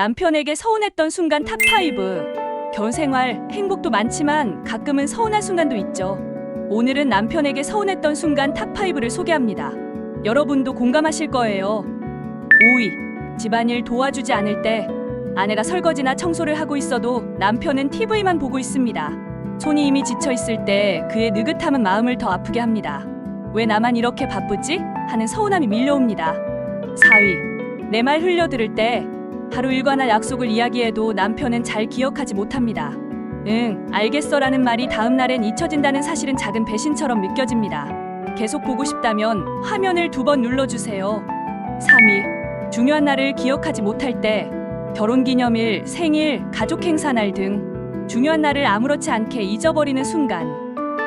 남편에게 서운했던 순간 탑5. 결혼 생활, 행복도 많지만 가끔은 서운한 순간도 있죠. 오늘은 남편에게 서운했던 순간 탑5를 소개합니다. 여러분도 공감하실 거예요. 5위. 집안일 도와주지 않을 때 아내가 설거지나 청소를 하고 있어도 남편은 TV만 보고 있습니다. 손이 이미 지쳐 있을 때 그의 느긋함은 마음을 더 아프게 합니다. 왜 나만 이렇게 바쁘지? 하는 서운함이 밀려옵니다. 4위. 내 말 흘려들을 때 하루 일과나 약속을 이야기해도 남편은 잘 기억하지 못합니다. 응, 알겠어 라는 말이 다음 날엔 잊혀진다는 사실은 작은 배신처럼 느껴집니다. 계속 보고 싶다면 화면을 두 번 눌러주세요. 3위. 중요한 날을 기억하지 못할 때 결혼 기념일, 생일, 가족 행사 날 등 중요한 날을 아무렇지 않게 잊어버리는 순간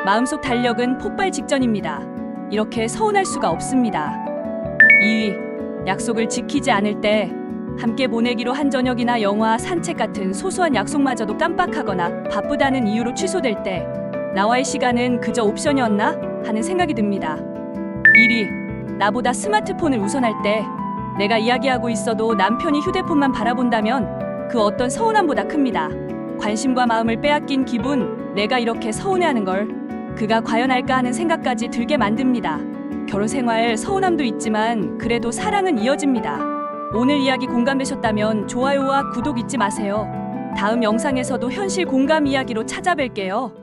마음속 달력은 폭발 직전입니다. 이렇게 서운할 수가 없습니다. 2위. 약속을 지키지 않을 때 함께 보내기로 한 저녁이나 영화, 산책 같은 소소한 약속마저도 깜빡하거나 바쁘다는 이유로 취소될 때 나와의 시간은 그저 옵션이었나 하는 생각이 듭니다. 1위. 나보다 스마트폰을 우선할 때 내가 이야기하고 있어도 남편이 휴대폰만 바라본다면 그 어떤 서운함보다 큽니다. 관심과 마음을 빼앗긴 기분, 내가 이렇게 서운해하는 걸 그가 과연 할까 하는 생각까지 들게 만듭니다. 결혼 생활 서운함도 있지만 그래도 사랑은 이어집니다. 오늘 이야기 공감되셨다면 좋아요와 구독 잊지 마세요. 다음 영상에서도 현실 공감 이야기로 찾아뵐게요.